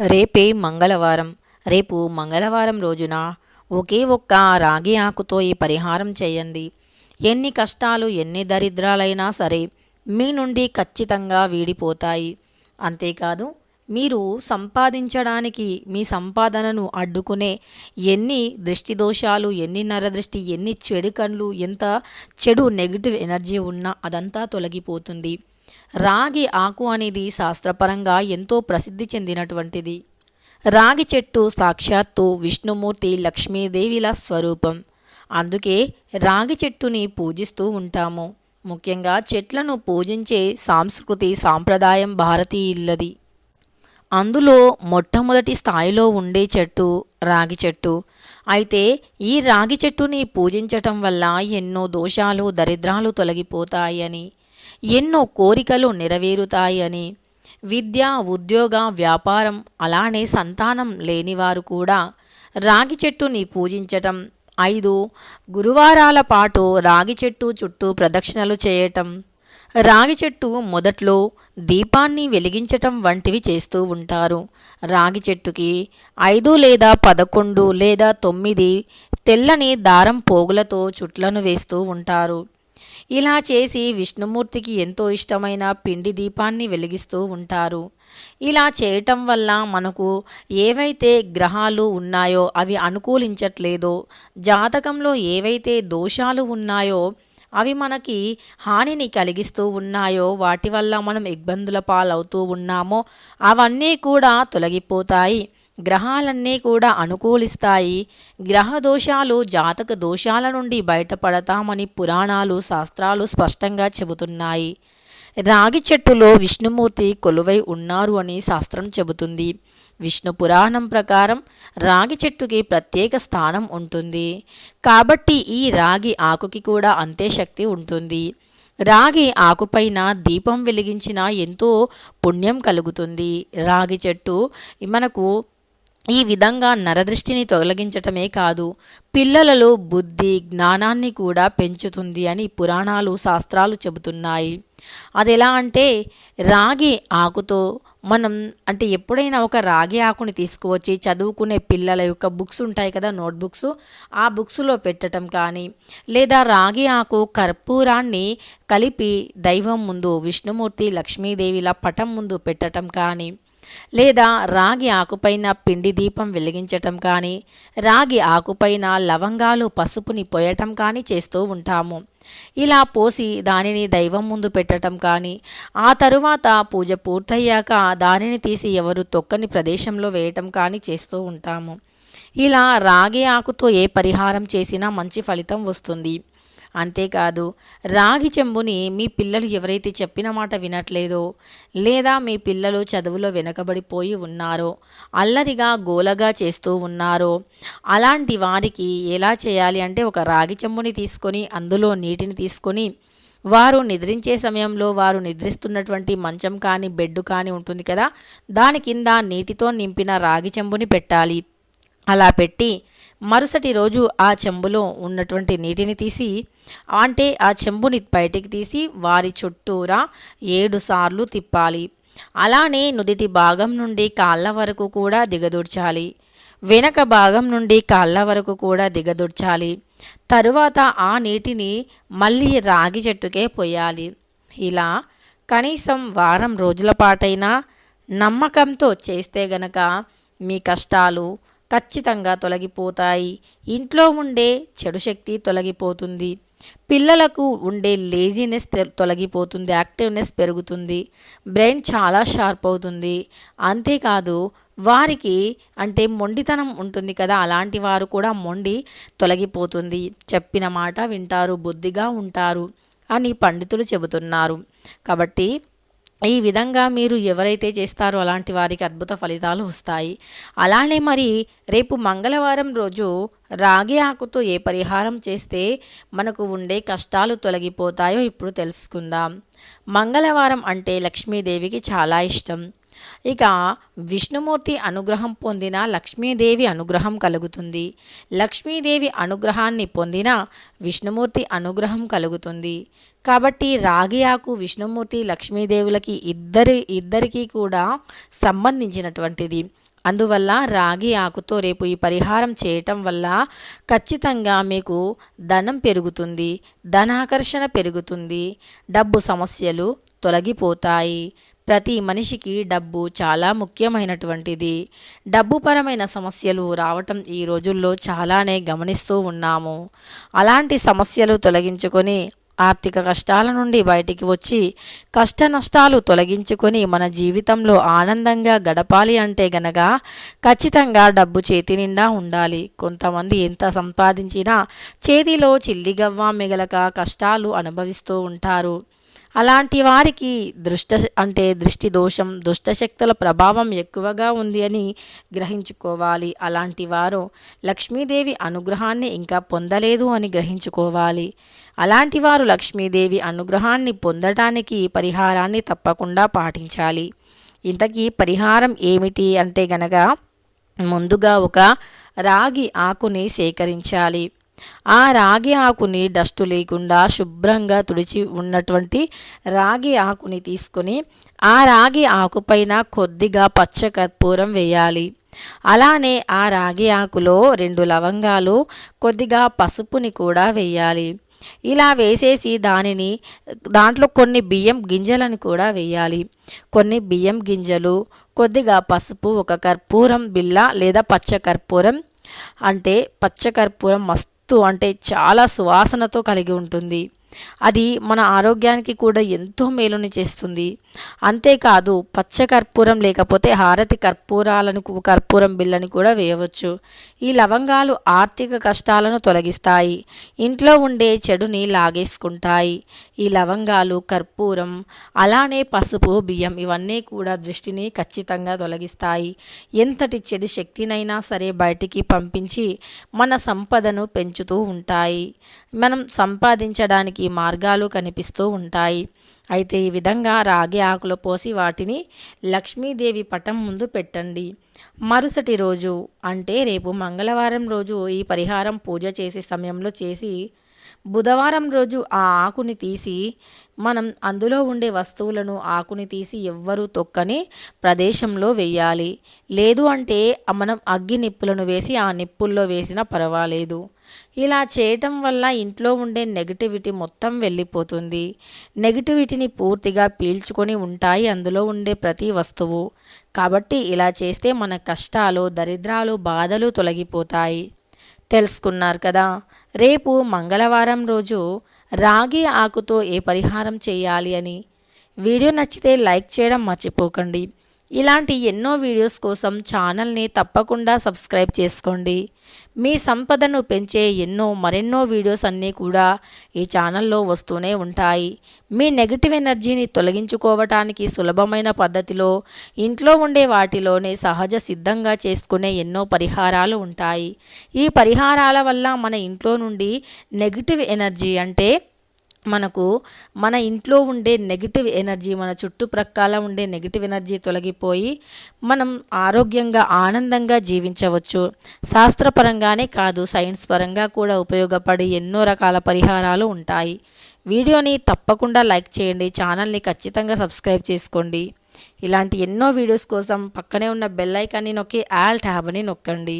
రేపే మంగళవారం. రేపు మంగళవారం రోజున ఒకే ఒక్క రాగి ఆకుతో ఈ పరిహారం చేయండి. ఎన్ని కష్టాలు ఎన్ని దరిద్రాలైనా సరే మీ నుండి ఖచ్చితంగా వీడిపోతాయి. అంతేకాదు మీరు సంపాదించడానికి మీ సంపాదనను అడ్డుకునే ఎన్ని దృష్టి దోషాలు ఎన్ని నరదృష్టి ఎన్ని చెడు కళ్ళు ఎంత చెడు నెగిటివ్ ఎనర్జీ ఉన్నా అదంతా తొలగిపోతుంది. రాగి ఆకు అనేది శాస్త్రపరంగా ఎంతో ప్రసిద్ధి చెందినటువంటిది. రాగి చెట్టు సాక్షాత్తు విష్ణుమూర్తి లక్ష్మీదేవిల స్వరూపం. అందుకే రాగి చెట్టుని పూజిస్తూ ఉంటాము. ముఖ్యంగా చెట్లను పూజించే సాంస్కృతి సాంప్రదాయం భారతీయులది. అందులో మొట్టమొదటి స్థాయిలో ఉండే చెట్టు రాగి చెట్టు. అయితే ఈ రాగి చెట్టుని పూజించటం వల్ల ఎన్నో దోషాలు దరిద్రాలు తొలగిపోతాయని ఎన్నో కోరికలు నెరవేరుతాయని. విద్య ఉద్యోగ వ్యాపారం అలానే సంతానం లేనివారు కూడా రాగి చెట్టుని పూజించటం. ఐదు గురువారాల పాటు రాగి చెట్టు చుట్టూ ప్రదక్షిణలు చేయటం. రాగి చెట్టు మొదట్లో దీపాన్ని వెలిగించటం వంటివి చేస్తూ ఉంటారు. రాగి చెట్టుకి ఐదు లేదా పదకొండు లేదా తొమ్మిది తెల్లని దారం పోగులతో చుట్లను వేస్తూ ఉంటారు. ఇలా చేసి విష్ణుమూర్తికి ఎంతో ఇష్టమైన పిండి దీపాన్ని వెలిగిస్తూ ఉంటారు. ఇలా చేయటం వల్ల మనకు ఏవైతే గ్రహాలు ఉన్నాయో అవి అనుకూలించట్లేదో. జాతకంలో ఏవైతే దోషాలు ఉన్నాయో అవి మనకి హానిని కలిగిస్తూ ఉన్నాయో వాటి వల్ల మనం ఇబ్బందుల పాలవుతూ ఉన్నామో అవన్నీ కూడా తొలగిపోతాయి. గ్రహాలన్నీ కూడా అనుకూలిస్తాయి. గ్రహ దోషాలు జాతక దోషాల నుండి బయటపడతామని పురాణాలు శాస్త్రాలు స్పష్టంగా చెబుతున్నాయి. రాగి చెట్టులో విష్ణుమూర్తి కొలువై ఉన్నారు అని శాస్త్రం చెబుతుంది. విష్ణు పురాణం ప్రకారం రాగి చెట్టుకి ప్రత్యేక స్థానం ఉంటుంది. కాబట్టి ఈ రాగి ఆకుకి కూడా అంతే శక్తి ఉంటుంది. రాగి ఆకుపైన దీపం వెలిగించిన ఎంతో పుణ్యం కలుగుతుంది. రాగి చెట్టు మనకు ఈ విధంగా నరదృష్టిని తొలగించటమే కాదు పిల్లలలో బుద్ధి జ్ఞానాన్ని కూడా పెంచుతుంది అని పురాణాలు శాస్త్రాలు చెబుతున్నాయి. అది ఎలా అంటే రాగి ఆకుతో మనం అంటే ఎప్పుడైనా ఒక రాగి ఆకుని తీసుకువచ్చి చదువుకునే పిల్లల యొక్క బుక్స్ ఉంటాయి కదా నోట్బుక్స్ ఆ బుక్స్లో పెట్టడం కానీ లేదా రాగి ఆకు కర్పూరాన్ని కలిపి దైవం ముందు విష్ణుమూర్తి లక్ష్మీదేవిల పటం ముందు పెట్టడం కానీ లేదా రాగి ఆకుపైన పిండి దీపం వెలిగించటం కానీ రాగి ఆకుపైన లవంగాలు పసుపుని పోయటం కానీ చేస్తూ ఉంటాము. ఇలా పోసి దానిని దైవం ముందు పెట్టటం కానీ ఆ తరువాత పూజ పూర్తయ్యాక దానిని తీసి ఎవరు తొక్కని ప్రదేశంలో వేయటం కానీ చేస్తూ ఉంటాము. ఇలా రాగి ఆకుతో ఏ పరిహారం చేసినా మంచి ఫలితం వస్తుంది. అంతేకాదు రాగి చెంబుని మీ పిల్లలు ఎవరైతే చెప్పిన మాట వినట్లేదో లేదా మీ పిల్లలు చదువులో వెనకబడిపోయి ఉన్నారో అల్లరిగా గోలగా చేస్తూ ఉన్నారో అలాంటి వారికి ఎలా చేయాలి అంటే ఒక రాగి చెంబుని తీసుకొని అందులో నీటిని తీసుకొని వారు నిద్రించే సమయంలో వారు నిద్రిస్తున్నటువంటి మంచం కానీ బెడ్ కానీ ఉంటుంది కదా దాని కింద నీటితో నింపిన రాగి చెంబుని పెట్టాలి. అలా పెట్టి మరుసటి రోజు ఆ చెంబులో ఉన్నటువంటి నీటిని తీసి అంటే ఆ చెంబుని బయటికి తీసి వారి చుట్టూరా ఏడుసార్లు తిప్పాలి. అలానే నుదిటి భాగం నుండి కాళ్ళ వరకు కూడా దిగదూర్చాలి. వెనక భాగం నుండి కాళ్ళ వరకు కూడా దిగదూర్చాలి. తరువాత ఆ నీటిని మళ్ళీ రాగి చెట్టుకే పోయాలి. ఇలా కనీసం వారం రోజుల పాటైనా నమ్మకంతో చేస్తే గనక మీ కష్టాలు ఖచ్చితంగా తొలగిపోతాయి. ఇంట్లో ఉండే చెడు శక్తి తొలగిపోతుంది. పిల్లలకు ఉండే లేజినెస్ తొలగిపోతుంది. యాక్టివ్నెస్ పెరుగుతుంది. బ్రెయిన్ చాలా షార్ప్ అవుతుంది. అంతేకాదు వారికి అంటే మొండితనం ఉంటుంది కదా అలాంటి వారు కూడా మొండి తొలగిపోతుంది. చెప్పిన మాట వింటారు బుద్ధిగా ఉంటారు అని పండితులు చెబుతున్నారు. కాబట్టి ఈ విధంగా మీరు ఎవరైతే చేస్తారో అలాంటి వారికి అద్భుత ఫలితాలు వస్తాయి. అలానే మరి రేపు మంగళవారం రోజు రాగి ఆకుతో ఏ పరిహారం చేస్తే మనకు ఉండే కష్టాలు తొలగిపోతాయో ఇప్పుడు తెలుసుకుందాం. మంగళవారం అంటే లక్ష్మీదేవికి చాలా ఇష్టం. ఇక విష్ణుమూర్తి అనుగ్రహం పొందిన లక్ష్మీదేవి అనుగ్రహం కలుగుతుంది. లక్ష్మీదేవి అనుగ్రహాన్ని పొందిన విష్ణుమూర్తి అనుగ్రహం కలుగుతుంది. కాబట్టి రాగి ఆకు విష్ణుమూర్తి లక్ష్మీదేవులకి ఇద్దరి ఇద్దరికీ కూడా సంబంధించినటువంటిది. అందువల్ల రాగి ఆకుతో రేపు ఈ పరిహారం చేయటం వల్ల ఖచ్చితంగా మీకు ధనం పెరుగుతుంది ధనాకర్షణ పెరుగుతుంది డబ్బు సమస్యలు తొలగిపోతాయి. ప్రతి మనిషికి డబ్బు చాలా ముఖ్యమైనటువంటిది. డబ్బుపరమైన సమస్యలు రావటం ఈ రోజుల్లో చాలానే గమనిస్తూ ఉన్నాము. అలాంటి సమస్యలు తొలగించుకొని ఆర్థిక కష్టాల నుండి బయటికి వచ్చి కష్ట నష్టాలు తొలగించుకొని మన జీవితంలో ఆనందంగా గడపాలి అంటే గనక ఖచ్చితంగా డబ్బు చేతి నిండా ఉండాలి. కొంతమంది ఎంత సంపాదించినా చేతిలో చిల్లిగవ్వ మిగలక కష్టాలు అనుభవిస్తూ ఉంటారు. అలాంటి వారికి దృష్ట అంటే దృష్టి దోషం దుష్టశక్తుల ప్రభావం ఎక్కువగా ఉంది అని గ్రహించుకోవాలి. అలాంటి వారు లక్ష్మీదేవి అనుగ్రహాన్ని ఇంకా పొందలేదు అని గ్రహించుకోవాలి. అలాంటి వారు లక్ష్మీదేవి అనుగ్రహాన్ని పొందటానికి పరిహారాన్ని తప్పకుండా పాటించాలి. ఇంతకీ పరిహారం ఏమిటి అంటే గనక ముందుగా ఒక రాగి ఆకుని సేకరించాలి. ఆ రాగి ఆకుని డస్టు లేకుండా శుభ్రంగా తుడిచి ఉన్నటువంటి రాగి ఆకుని తీసుకొని ఆ రాగి ఆకుపైన కొద్దిగా పచ్చ కర్పూరం వేయాలి. అలానే ఆ రాగి ఆకులో రెండు లవంగాలు కొద్దిగా పసుపుని కూడా వేయాలి. ఇలా వేసేసి దానిని దాంట్లో కొన్ని బియ్యం గింజలను కూడా వేయాలి. కొన్ని బియ్యం గింజలు కొద్దిగా పసుపు ఒక కర్పూరం బిల్ల లేదా పచ్చ కర్పూరం అంటే పచ్చ కర్పూరం మస్తు అంటే చాలా సువాసనతో కలిగి ఉంటుంది. అది మన ఆరోగ్యానికి కూడా ఎంతో మేలుని చేస్తుంది. అంతేకాదు పచ్చ కర్పూరం లేకపోతే హారతి కర్పూరాలను కర్పూరం బిల్లని కూడా వేయవచ్చు. ఈ లవంగాలు ఆర్థిక కష్టాలను తొలగిస్తాయి. ఇంట్లో ఉండే చెడుని లాగేసుకుంటాయి. ఈ లవంగాలు కర్పూరం అలానే పసుపు బియ్యం ఇవన్నీ కూడా దృష్టిని ఖచ్చితంగా తొలగిస్తాయి. ఎంతటి చెడు శక్తినైనా సరే బయటికి పంపించి మన సంపదను పెంచుతూ ఉంటాయి. మనం సంపాదించడానికి మార్గాలు కనిపిస్తూ ఉంటాయి. అయితే ఈ విధంగా రాగి ఆకులు పోసి వాటిని లక్ష్మీదేవి పటం ముందు పెట్టండి. మరుసటి రోజు అంటే రేపు మంగళవారం రోజు ఈ పరిహారం పూజ చేసే సమయంలో చేసి బుధవారం రోజు ఆ ఆకుని తీసి మనం అందులో ఉండే వస్తువులను ఆకుని తీసి ఎవ్వరూ తొక్కని ప్రదేశంలో వేయాలి. లేదు అంటే మనం అగ్గి నిప్పులను వేసి ఆ నిప్పుల్లో వేసినా పర్వాలేదు. ఇలా చేయటం వల్ల ఇంట్లో ఉండే నెగిటివిటీ మొత్తం వెళ్ళిపోతుంది. నెగిటివిటీని పూర్తిగా పీల్చుకొని ఉంటాయి అందులో ఉండే ప్రతి వస్తువు. కాబట్టి ఇలా చేస్తే మన కష్టాలు దరిద్రాలు బాధలు తొలగిపోతాయి. తెలుసుకున్నారు కదా. రేపు మంగళవారం రోజు రాగి ఆకుతో ఏ పరిహారం చేయాలి అని. వీడియో నచ్చితే లైక్ చేయడం మర్చిపోకండి. ఇలాంటి ఎన్నో వీడియోస్ కోసం ఛానల్ని తప్పకుండా సబ్స్క్రైబ్ చేసుకోండి. మీ సంపదను పెంచే ఎన్నో మరెన్నో వీడియోస్ అన్నీ కూడా ఈ ఛానల్లో వస్తూనే ఉంటాయి. మీ నెగిటివ్ ఎనర్జీని తొలగించుకోవటానికి సులభమైన పద్ధతిలో ఇంట్లో ఉండే వాటిలోనే సహజ సిద్ధంగా చేసుకునే ఎన్నో పరిహారాలు ఉంటాయి. ఈ పరిహారాల వల్ల మన ఇంట్లో నుండి నెగిటివ్ ఎనర్జీ అంటే మనకు మన ఇంట్లో ఉండే నెగిటివ్ ఎనర్జీ మన చుట్టుప్రక్కల ఉండే నెగిటివ్ ఎనర్జీ తొలగిపోయి మనం ఆరోగ్యంగా ఆనందంగా జీవించవచ్చు. శాస్త్రపరంగానే కాదు సైన్స్ పరంగా కూడా ఉపయోగపడి ఎన్నో రకాల పరిహారాలు ఉంటాయి. వీడియోని తప్పకుండా లైక్ చేయండి ఛానల్ని ఖచ్చితంగా సబ్స్క్రైబ్ చేసుకోండి. ఇలాంటి ఎన్నో వీడియోస్ కోసం పక్కనే ఉన్న బెల్ ఐకాన్ని నొక్కి ఆల్ ట్యాబ్ని నొక్కండి.